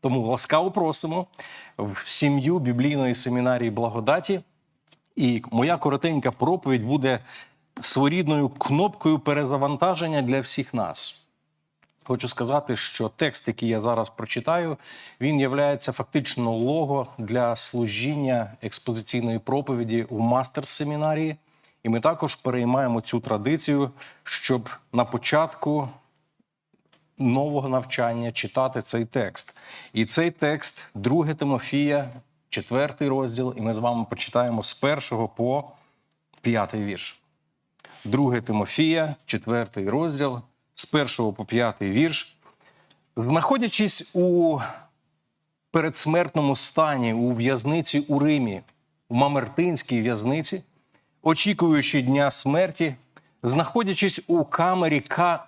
Тому ласкаво просимо в сім'ю біблійної семінарії благодаті. І моя коротенька проповідь буде своєрідною кнопкою перезавантаження для всіх нас. Хочу сказати, що текст, який я зараз прочитаю, він є фактично лого для служіння експозиційної проповіді у мастер-семінарії. І ми також переймаємо цю традицію, щоб на початку нового навчання читати цей текст. І цей текст, 2 Тимофія, 4 розділ, і ми з вами почитаємо з 1 по 5 вірш. 2 Тимофія, 4 розділ, з 1 по 5 вірш. Знаходячись у передсмертному стані у в'язниці у Римі, в Мамертинській в'язниці, очікуючи дня смерті, знаходячись у камері ка...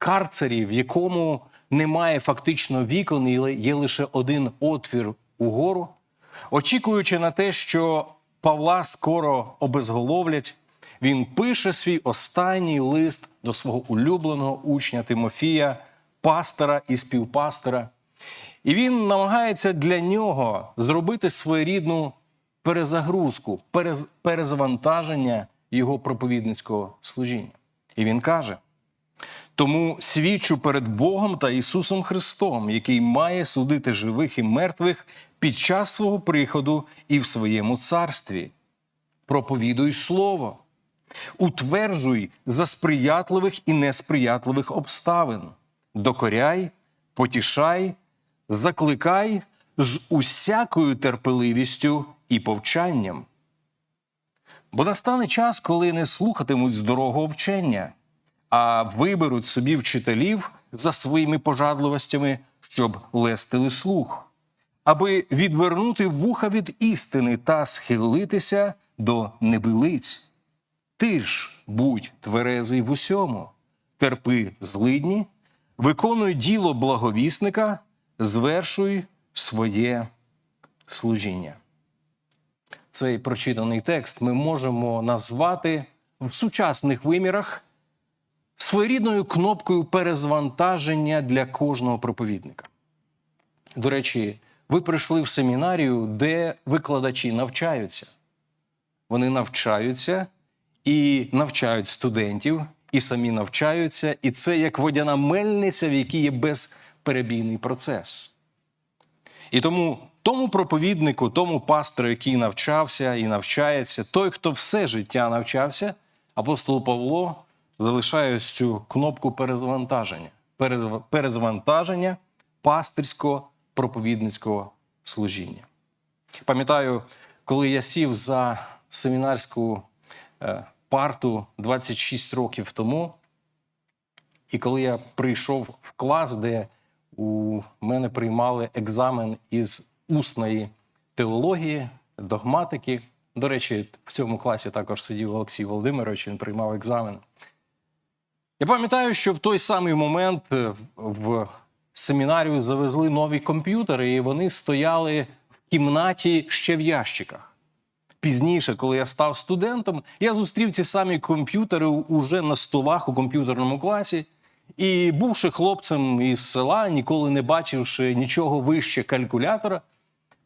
карцері, в якому немає фактично вікон, і є лише один отвір угору, очікуючи на те, що Павла скоро обезголовлять, він пише свій останній лист до свого улюбленого учня Тимофія, пастора і співпастора. І він намагається для нього зробити своєрідну перезагрузку, перез, перезвантаження його проповідницького служіння. І він каже: тому свідчу перед Богом та Ісусом Христом, який має судити живих і мертвих під час свого приходу і в своєму царстві. Проповідуй Слово, утверджуй за сприятливих і несприятливих обставин, докоряй, потішай, закликай з усякою терпеливістю і повчанням. Бо настане час, коли не слухатимуть здорового вчення, а виберуть собі вчителів за своїми пожадливостями, щоб лестили слух, аби відвернути вуха від істини та схилитися до небилиць. Ти ж будь тверезий в усьому, терпи злидні, виконуй діло благовісника, звершуй своє служіння. Цей прочитаний текст ми можемо назвати в сучасних вимірах своєрідною кнопкою перезвантаження для кожного проповідника. До речі, ви прийшли в семінарію, де викладачі навчаються. Вони навчаються і навчають студентів, і самі навчаються, і це як водяна мельниця, в якій є безперебійний процес. І тому тому проповіднику, тому пастору, який навчався і навчається, той, хто все життя навчався, апостол Павло залишає ось цю кнопку перезвантаження, Перезв- перезвантаження пастирського проповідницького служіння. Пам'ятаю, коли я сів за семінарську е, парту 26 років тому, і коли я прийшов в клас, де у мене приймали екзамен із усної теології, догматики. До речі, в цьому класі також сидів Олексій Володимирович, він приймав екзамен. Я пам'ятаю, що в той самий момент е, в семінарію завезли нові комп'ютери, і вони стояли в кімнаті ще в ящиках. Пізніше, коли я став студентом, я зустрів ці самі комп'ютери уже на столах у комп'ютерному класі. І бувши хлопцем із села, ніколи не бачивши нічого вище калькулятора,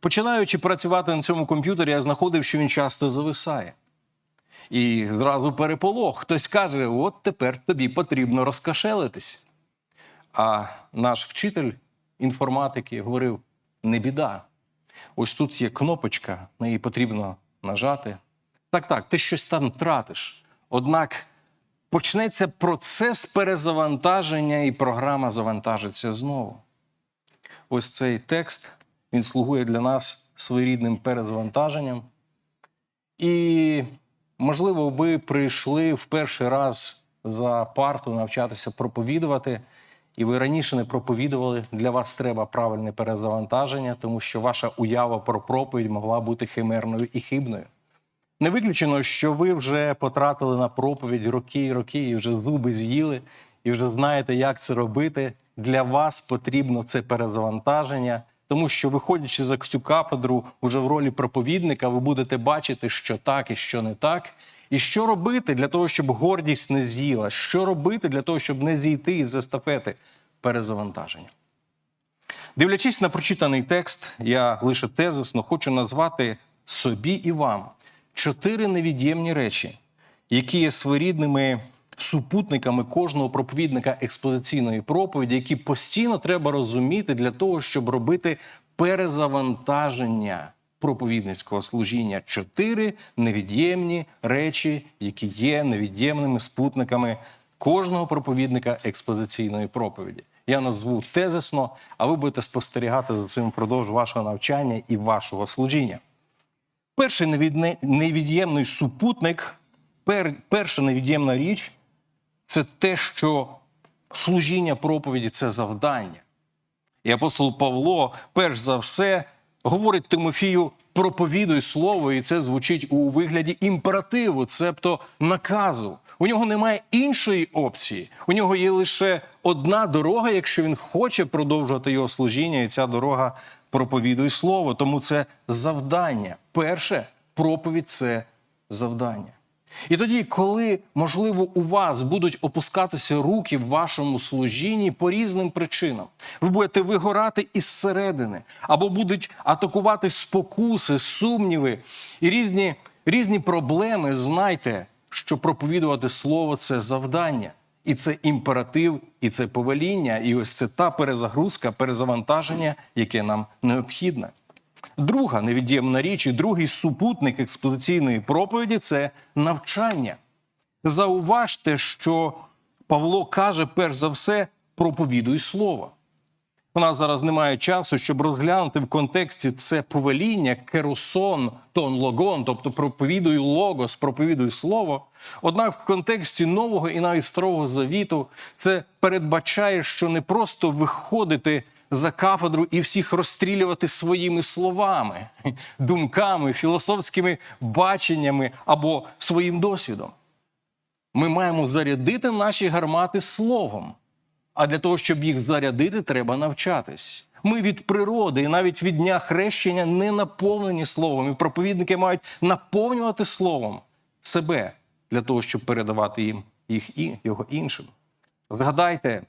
починаючи працювати на цьому комп'ютері, я знаходив, що він часто зависає. І зразу переполох. Хтось каже: от тепер тобі потрібно розкашелитись. А наш вчитель інформатики говорив: не біда. Ось тут є кнопочка, на її потрібно нажати. Так, так, ти щось там тратиш. Однак почнеться процес перезавантаження, і програма завантажиться знову. Ось цей текст він слугує для нас своєрідним перезвантаженням. І, можливо, ви прийшли в перший раз за парту навчатися проповідувати, і ви раніше не проповідували. Для вас треба правильне перезавантаження, тому що ваша уява про проповідь могла бути химерною і хибною. Не виключено, що ви вже потратили на проповідь роки і роки, і вже зуби з'їли, і вже знаєте, як це робити. Для вас потрібно це перезавантаження, тому що, виходячи за цю кафедру уже в ролі проповідника, ви будете бачити, що так і що не так. І що робити для того, щоб гордість не з'їла? Що робити для того, щоб не зійти із естафети перезавантаження? Дивлячись на прочитаний текст, я лише тезисно хочу назвати собі і вам чотири невід'ємні речі, які є своєрідними супутниками кожного проповідника експозиційної проповіді, які постійно треба розуміти для того, щоб робити перезавантаження проповідницького служіння. Чотири невід'ємні речі, які є невід'ємними спутниками кожного проповідника експозиційної проповіді. Я назву тезисно, а ви будете спостерігати за цим впродовж вашого навчання і вашого служіння. Перший невід'ємний супутник, пер, перша невід'ємна річ це те, що служіння проповіді це завдання. І апостол Павло, перш за все, говорить Тимофію: проповідуй слово, і це звучить у вигляді імперативу, цебто наказу. У нього немає іншої опції. У нього є лише одна дорога, якщо він хоче продовжувати його служіння, і ця дорога проповідуй слово. Тому це завдання. Перше, проповідь це завдання. І тоді, коли, можливо, у вас будуть опускатися руки в вашому служінні по різним причинам, ви будете вигорати із середини, або будуть атакувати спокуси, сумніви і різні, різні проблеми, знайте, що проповідувати слово це завдання, і це імператив, і це повеління, і ось це та перезагрузка, перезавантаження, яке нам необхідне. Друга невід'ємна річ і другий супутник експозиційної проповіді це навчання. Зауважте, що Павло каже, перш за все, проповідуй слово. У нас зараз немає часу, щоб розглянути в контексті це повеління, керосон, тон логон, тобто проповідуй логос, проповідуй слово. Однак в контексті нового і навіть старого завіту це передбачає, що не просто виходити за кафедру і всіх розстрілювати своїми словами, думками, філософськими баченнями або своїм досвідом. Ми маємо зарядити наші гармати словом. А для того, щоб їх зарядити, треба навчатись. Ми від природи і навіть від дня хрещення не наповнені словом. І проповідники мають наповнювати словом себе для того, щоб передавати їм їх і його іншим. Згадайте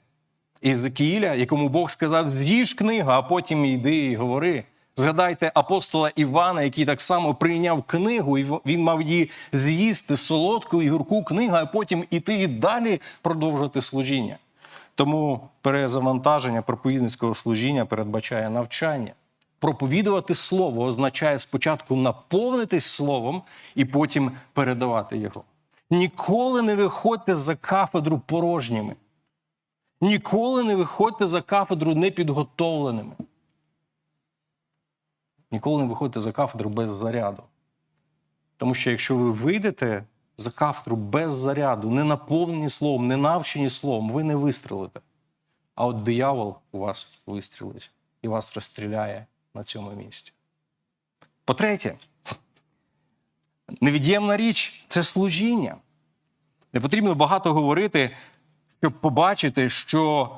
Єзекіїля, якому Бог сказав: з'їж книгу, а потім йди і говори. Згадайте апостола Івана, який так само прийняв книгу, і він мав її з'їсти солодку і гірку книгу, а потім іти і далі продовжувати служіння. Тому перезавантаження проповідницького служіння передбачає навчання. Проповідувати слово означає спочатку наповнитись словом і потім передавати його. Ніколи не виходьте за кафедру порожніми. Ніколи не виходьте за кафедру непідготовленими. Ніколи не виходьте за кафедру без заряду. Тому що якщо ви вийдете за кафедру без заряду, не наповнені словом, не навчені словом, ви не вистрелите. А от диявол у вас вистрілить і вас розстріляє на цьому місці. По-третє, невід'ємна річ це служіння. Не потрібно багато говорити, щоб побачити, що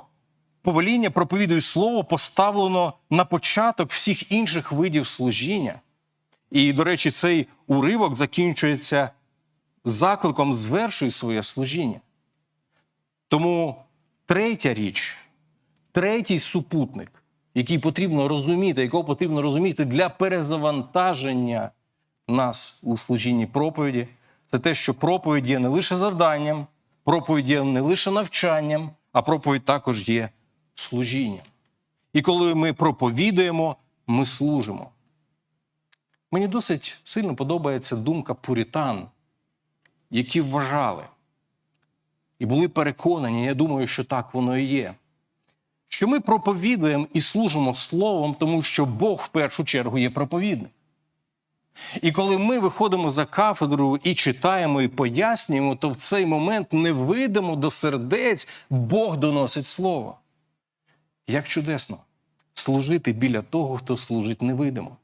повеління проповідує слово поставлено на початок всіх інших видів служіння. І, до речі, цей уривок закінчується закликом звершуй своє служіння. Тому третя річ, третій супутник, який потрібно розуміти, якого потрібно розуміти для перезавантаження нас у служінні проповіді, це те, що проповідь є не лише завданням, проповідь є не лише навчанням, а проповідь також є служінням. І коли ми проповідуємо, ми служимо. Мені досить сильно подобається думка пуритан, які вважали і були переконані, я думаю, що так воно і є. Що ми проповідуємо і служимо словом, тому що Бог в першу чергу є проповідник. І коли ми виходимо за кафедру і читаємо і пояснюємо, то в цей момент невидимо до сердець Бог доносить слово. Як чудесно служити біля того, хто служить невидимо.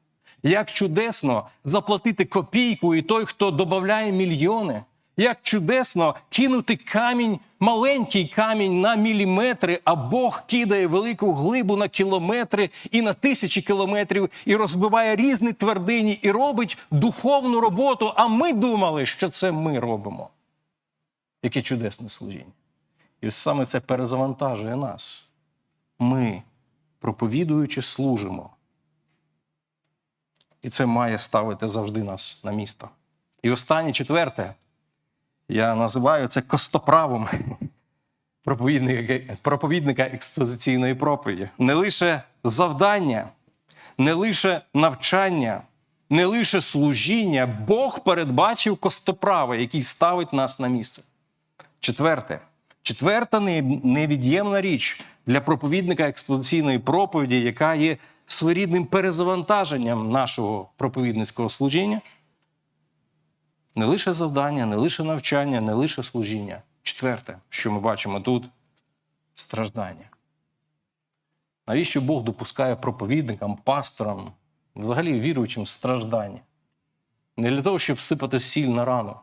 Як чудесно заплатити копійку і той, хто додає мільйони. Як чудесно кинути камінь, маленький камінь на міліметри, а Бог кидає велику глибу на кілометри і на тисячі кілометрів, і розбиває різні твердині, і робить духовну роботу. А ми думали, що це ми робимо. Яке чудесне служіння. І саме це перезавантажує нас. Ми проповідуючи, служимо. І це має ставити завжди нас на місто. І останнє четверте, я називаю це костоправом проповідника, проповідника експозиційної проповіді. Не лише завдання, не лише навчання, не лише служіння, Бог передбачив костоправи, який ставить нас на місце. Четверте. Четверта невід'ємна річ для проповідника експозиційної проповіді, яка є своєрідним перезавантаженням нашого проповідницького служіння. Не лише завдання, не лише навчання, не лише служіння. Четверте, що ми бачимо тут страждання. Навіщо Бог допускає проповідникам, пасторам, взагалі віруючим страждання? Не для того, щоб всипати сіль на рану,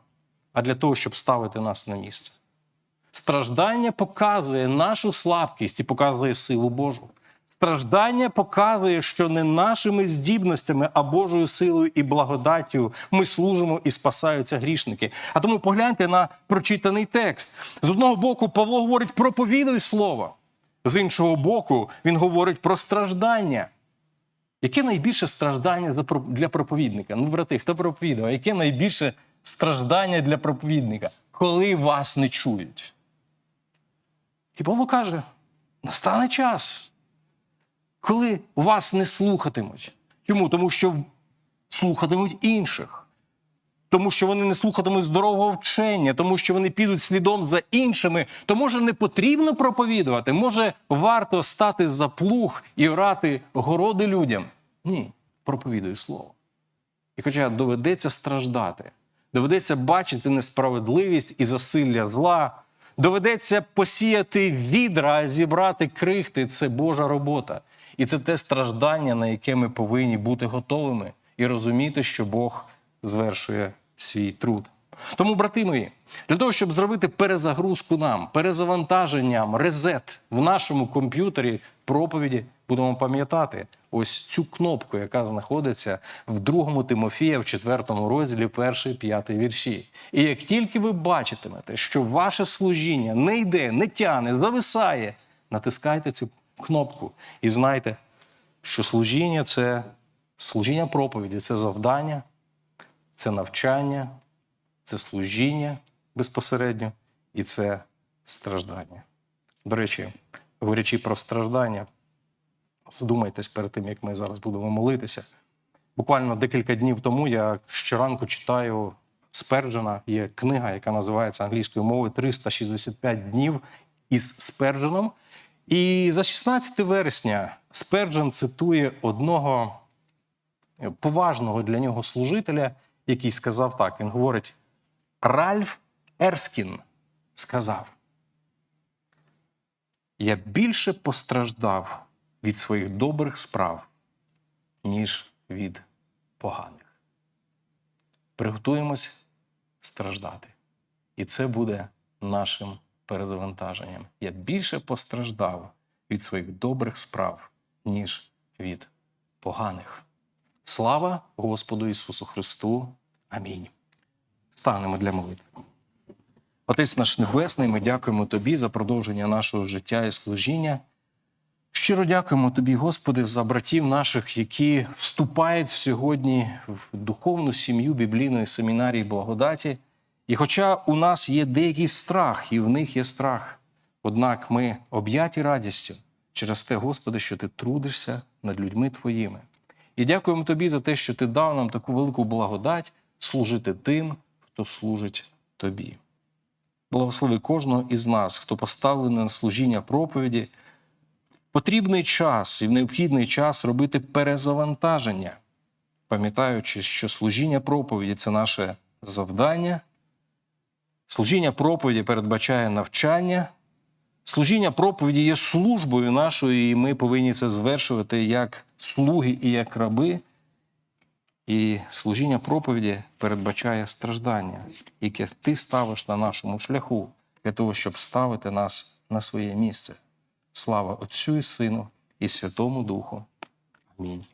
а для того, щоб ставити нас на місце. Страждання показує нашу слабкість і показує силу Божу. Страждання показує, що не нашими здібностями, а Божою силою і благодаттю ми служимо і спасаються грішники. А тому погляньте на прочитаний текст. З одного боку, Павло говорить проповідуй слово. З іншого боку, він говорить про страждання. Яке найбільше страждання для проповідника? Ну, брати, хто проповідував? Яке найбільше страждання для проповідника, коли вас не чують? І Павло каже: настане час, коли вас не слухатимуть. Чому? Тому що слухатимуть інших. Тому що вони не слухатимуть здорового вчення, тому що вони підуть слідом за іншими, то може не потрібно проповідувати, може варто стати за плуг і орати городи людям. Ні, проповідуй слово. І хоча доведеться страждати, доведеться бачити несправедливість і засилля зла, доведеться посіяти відра, зібрати крихти це Божа робота. І це те страждання, на яке ми повинні бути готовими і розуміти, що Бог звершує свій труд. Тому, брати мої, для того, щоб зробити перезагрузку нам, перезавантаженням, резет в нашому комп'ютері проповіді, будемо пам'ятати ось цю кнопку, яка знаходиться в другому Тимофія, в четвертому розділі, перший, п'ятий вірші. І як тільки ви бачитимете, що ваше служіння не йде, не тяне, зависає, натискайте цю кнопку і знайте, що служіння це служіння проповіді, це завдання, це навчання, це служіння безпосередньо і це страждання. До речі, говорячи про страждання, задумайтесь перед тим, як ми зараз будемо молитися. Буквально декілька днів тому я щоранку читаю Сперджена. Є книга, яка називається англійською мовою 365 днів із Спердженом. І за 16 вересня Сперджен цитує одного поважного для нього служителя, який сказав так: він говорить: Ральф Ерскін сказав: Я більше постраждав від своїх добрих справ, ніж від поганих. Приготуємось страждати. І це буде нашим перезавантаженням. Я більше постраждав від своїх добрих справ, ніж від поганих. Слава Господу Ісусу Христу. Амінь. Станемо для молитви. Отець наш Небесний, ми дякуємо Тобі за продовження нашого життя і служіння. Щиро дякуємо Тобі, Господи, за братів наших, які вступають сьогодні в духовну сім'ю біблійної семінарії благодаті. І хоча у нас є деякий страх, і в них є страх, однак ми об'яті радістю через те, Господи, що Ти трудишся над людьми Твоїми. І дякуємо Тобі за те, що Ти дав нам таку велику благодать служити тим, хто служить Тобі. Благослови кожного із нас, хто поставлений на служіння проповіді, потрібний час і в необхідний час робити перезавантаження, пам'ятаючи, що служіння проповіді це наше завдання. Служіння проповіді передбачає навчання. Служіння проповіді є службою нашою, і ми повинні це звершувати як слуги і як раби. І служіння проповіді передбачає страждання, яке ти ставиш на нашому шляху для того, щоб ставити нас на своє місце. Слава Отцю і Сину і Святому Духу. Амінь.